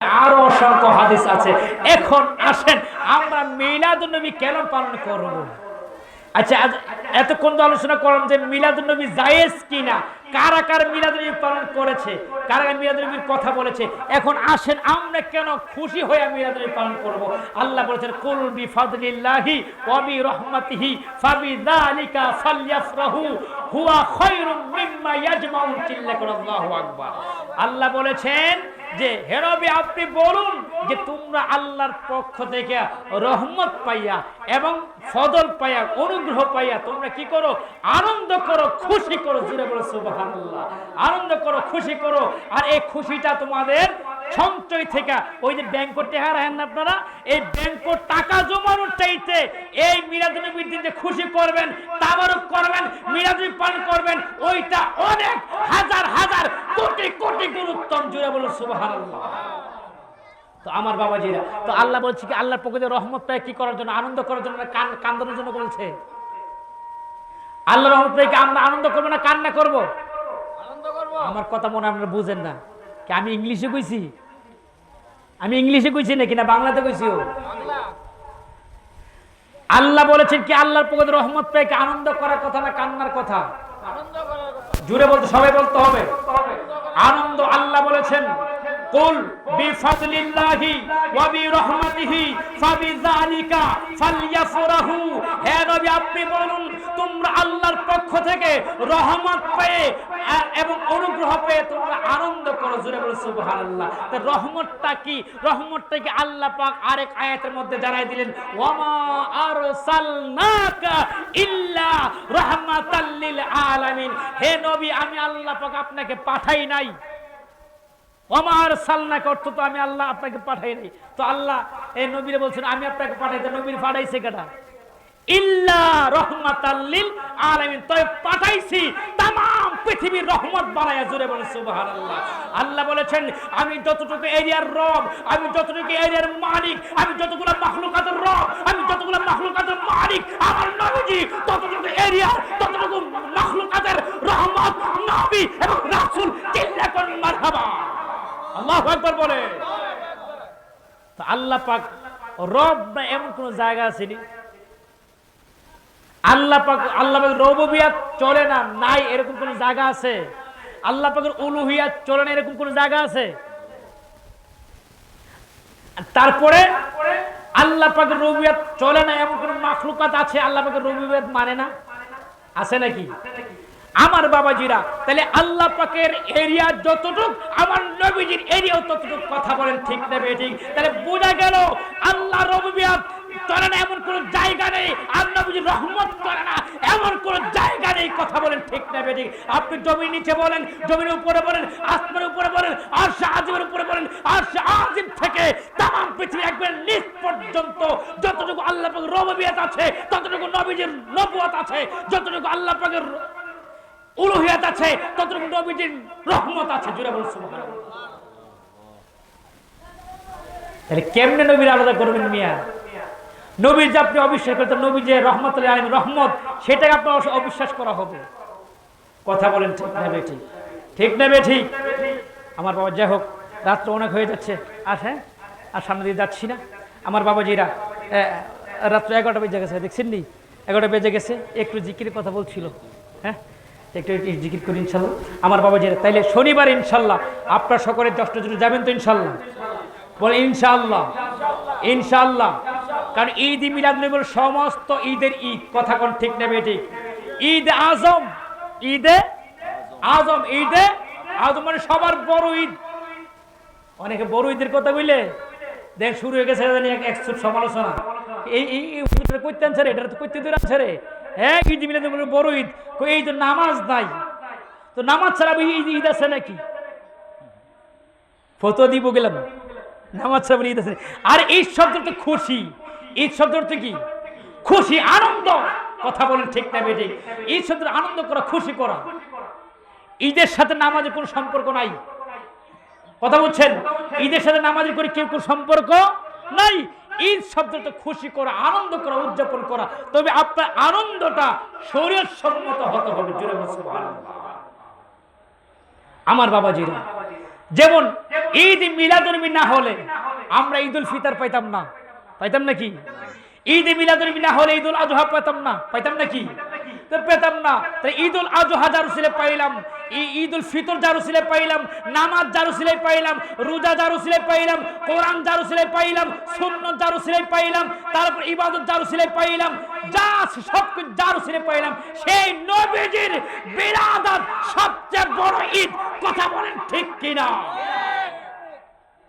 আরও অসংখ্য হাদিস আছে। এখন আসেন, আমরা মিলাদুন নবী কেন পালন করব? আচ্ছা এতক্ষণ তো আলোচনা করলাম যে মিলাদুন নবী জায়েজ কিনা, কারা কার মিলাদুন নবী পালন করেছে, কারা কারা মিলাদুন নবীর কথা বলেছে। এখন আসেন, আমরা কেন খুশি হয়ে মিলাদুন নবী পালন করব? আল্লাহ বলেছেন, কুল বি ফাদলিল্লাহি ওয়া বি রাহমাতিহি ফাবিযালিকা ফালইফরাহু হুয়া খায়রুম মিম্মা ইয়াজমাউন চিল্লাকুন আল্লাহু আকবার। আল্লাহ বলেছেন যে হেরবি আপনি বলুন যে তোমরা আল্লাহর পক্ষ থেকে রহমত পাইয়া এবং ফদল পাইয়া, অনুগ্রহ পাইয়া তোমরা কি করো? আনন্দ করো, খুশি করো। জুড়ে বলো, সুবহানাল্লাহ। আনন্দ করো, খুশি করো। আর এই খুশিটা তোমাদের সঞ্চয় থেকে, ওই যে ব্যাংক টেহা রাখেন না আপনারা? এই ব্যাংক টাকা জমানোর চাইতে এই মিরাদুনবীর দিন যে খুশি করবেন, তাবারক করবেন মিরাদুনবী পান করবেন, ওইটা অনেক হাজার হাজার কোটি কোটি গুণ উত্তম জুড়ে বলুন সুবহানাল্লাহ। তো আমার বাবাজিরা তো আল্লাহ বলছে কি আল্লাহর পক্ষ রহমত পায় কি করার জন্য আনন্দ করার জন্য কান কান্দানোর জন্য বলছে? আল্লাহ রহমত পাইকে আমরা আনন্দ করব না কান্না করব? আমার কথা মনে আপনারা বুঝেন না। কি আমি ইংলিশে কইছি? আমি ইংলিশে কইছি নাকি না বাংলাতে কইছি ও? আল্লাহ বলেছেন কি আল্লাহর পক্ষ থেকে রহমত পেয়ে কি আনন্দ করার কথা না কান্নার কথা? জুড়ে বলতে, সবাই বলতে হবে। আনন্দ আল্লাহ বলেছেন, কুল বিফাদলিল্লাহি ওয়া বিরহমাতিহি ফাবিযালিকা ফালইফরাহু হে নবী, আপনি বলুন, তোমরা আল্লাহর পক্ষ থেকে রহমত পেয়ে এবং অনুগ্রহ পেয়ে তোমরা আনন্দ করো। জুড়ে বলো সুবহানাল্লাহ। তা রহমতটা কি? রহমতটা কি আল্লাহ পাক আরেক আয়াতের মধ্যে জানাই দিলেন ওয়ামা আরসালনাকা ইল্লা রাহমাতাল লিল আলামিন। হে নবী, আমি আল্লাহ পাক আপনাকে পাঠাই নাই। আমার সালনাকে অর্থ তো আমি আল্লাহ আপনাকে পাঠাই নাই। তো আল্লাহ এই নবীরে বলছেন, আমি আপনাকে পাঠাইতে নবীর পাঠাইছে কেটা ইল্লা রহমাতাল্লিল আলামিন। তবে পাঠাইছি পৃথিবীর রহমত বানায়া জুড়ে বলে সুবহানাল্লাহ। আল্লাহ আল্লাহ বলেছেন, আমি যতটুকু এরিয়ার রব, আমি যতটুকু এরিয়ার মালিক, আমি যতগুলো মাখলুকাতের রব, আমি যতগুলো মাখলুকাতের মালিক, আমার নবীজি ততটুকু এরিয়া ততটুকু মাখলুকাতের রহমত, নবী এবং রাসূল চিল্লা করেন মারহাবা। আল্লাহু আকবার বলে আল্লাহ পাক রব না এমন কোন জায়গা আছে আল্লাহ পাক, আল্লাহ চলে না, নাই, এরকম কোন জায়গা আছে? আল্লাহ পাকের উলুহিয়াত চলে না, এরকম কোন জায়গা আছে? তারপরে আল্লাহ পাকের রবিয়াত চলে না, এমন কোন মাখলুকাত আছে, আল্লাহ পাকের রবিয়াত মানে না? আছে নাকি? আমার বাবাজিরা, তাহলে আল্লাহ পাকের এরিয়া যতটুক, আমার নবীজির এরিয়াও ততটুক কথা বলেন, ঠিক নেবে ঠিক তাহলে বোঝা গেল, আল্লাহ রবিয়াত না এমন কোন জায়গা নেই, আর নবীজির রহমত চলে না, এমন কোন জায়গা নেই, কথা বলেন, ঠিক ঠিক আপনি জমির নিচে বলেন, জমির উপরে বলেন, আসমানের উপরে বলেন আর আজিমের উপরে বলেন আর আজিম থেকে পৃথিবী একবার নিচ পর্যন্ত যতটুকু আল্লাহ পাকের রবিয়াত আছে, ততটুকু নবীজির নবুয়াত আছে, যতটুকু আল্লাহ পাকের উলুহিয়াত আছে, ততটুকু নবীজির রহমত আছে জুড়ে বলছো তাহলে কেমনে নবীর আলাদা করবেন মিয়া? নবীর যে আপনি অবিশ্বাস করতেন নবী যে রহমত আলম রহমত, সেটাকে আপনার অবিশ্বাস করা হবে। কথা বলেন ঠিক নেবে ঠিক ঠিক নেবে ঠিক আমার বাবা যাই হোক, রাত্র অনেক হয়ে যাচ্ছে। আর হ্যাঁ আর সামনে দিয়ে যাচ্ছি না। আমার বাবাজিরা রাত্র এগারোটা বেজে গেছে, দেখছেন নি? এগারোটা বেজে গেছে, একটু জিকির কথা বলছিল। হ্যাঁ একটু একটু জিকির করি ইনশাল্লাহ আমার বাবাজিরা তাইলে শনিবার ইনশাল্লাহ আপনার সকলের দশটা জন্য যাবেন তো ইনশাল্লাহ বলে ইনশাল্লাহ ইনশাল্লাহ কারণ ঈদ মিলাদ নবীর সমস্ত ঈদের ঈদ কথা কোন ঠিক নেবে ঠিক ঈদ আজম ঈদে আজম ঈদে আজম মানে সবার বড় ঈদ অনেকে বড় ঈদের কথা বললে দেখ শুরু হয়ে গেছে জানি এক একশো সমালোচনা এই করতে আনছে রে এটা তো করতে দূর আনছে রে হ্যাঁ ঈদ মিলাদ বড় ঈদ। এই তো নামাজ নাই। তো নামাজ ছাড়া ঈদ ঈদ আছে নাকি? ফটো দিব গেলাম। নামাজ ছাড়া ঈদ আছে। আর এই তো খুশি। ঈদ অর্থ কি? খুশি, আনন্দ। কথা বলেন ঠিক না বেঠিক ঈদ শব্দ আনন্দ করা, খুশি করা। ঈদের সাথে নামাজের কোনো সম্পর্ক নাই। কথা বলছেন? ঈদের সাথে নামাজের করে কেউ কোনো সম্পর্ক নাই? ঈদ শব্দটা খুশি করা, আনন্দ করা, উদযাপন করা। তবে আপনার আনন্দটা শরীর সম্মত হতে হবে জুড়ে। আমার বাবাজিরা, যেমন ঈদ মিলাদুনবী না হলে আমরা ঈদুল ফিতার পাইতাম না। পাইতাম নাকি? ঈদ মিলাদুনবী না হলে ঈদুল আজহা পাইতাম না। পাইতাম নাকি? পেতাম না। তাই ঈদুল আজহা জারুসিলে পাইলাম, ই- ঈদুল ফিতর জারুসিলে পাইলাম, নামাজ জারুসিলে পাইলাম, রোজা জারুসিলে পাইলাম, কোরআন জারুসিলে পাইলাম জারুসিলে পাইলাম, তারপর ইবাদত জারুসিলে পাইলাম, যা সব জারুসিলে পাইলাম। সেই নবীজির বিলাদত সবচেয়ে বড় ঈদ, কথা বলেন ঠিক কিনা?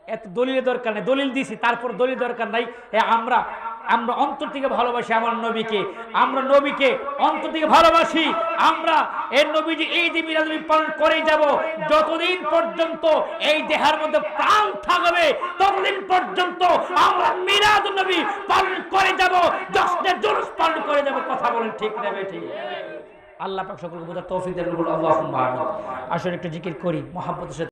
এত দলিলের দরকার নেই, দলিল দিছি তারপর দলিল দরকার নাই। আমরা আমরা অন্তর থেকে ভালোবাসি আমার নবীকে। আমরা নবীকে অন্তর থেকে ভালোবাসি। আমরা এর নবীজি এই যে মিলাদ পালন করে যাব। যতদিন পর্যন্ত এই দেহের মধ্যে প্রাণ থাকবে, ততদিন পর্যন্ত আমরা মিলাদ নবী পালন করে যাব জশ্নে জুলুস পালন করে যাব। কথা বলেন ঠিক নেবে ঠিক আল্লাহ পাক সকলকে বোঝার তৌফিক দেন আমিন। আসলে একটু জিকির করি, মহাব্বতের সাথে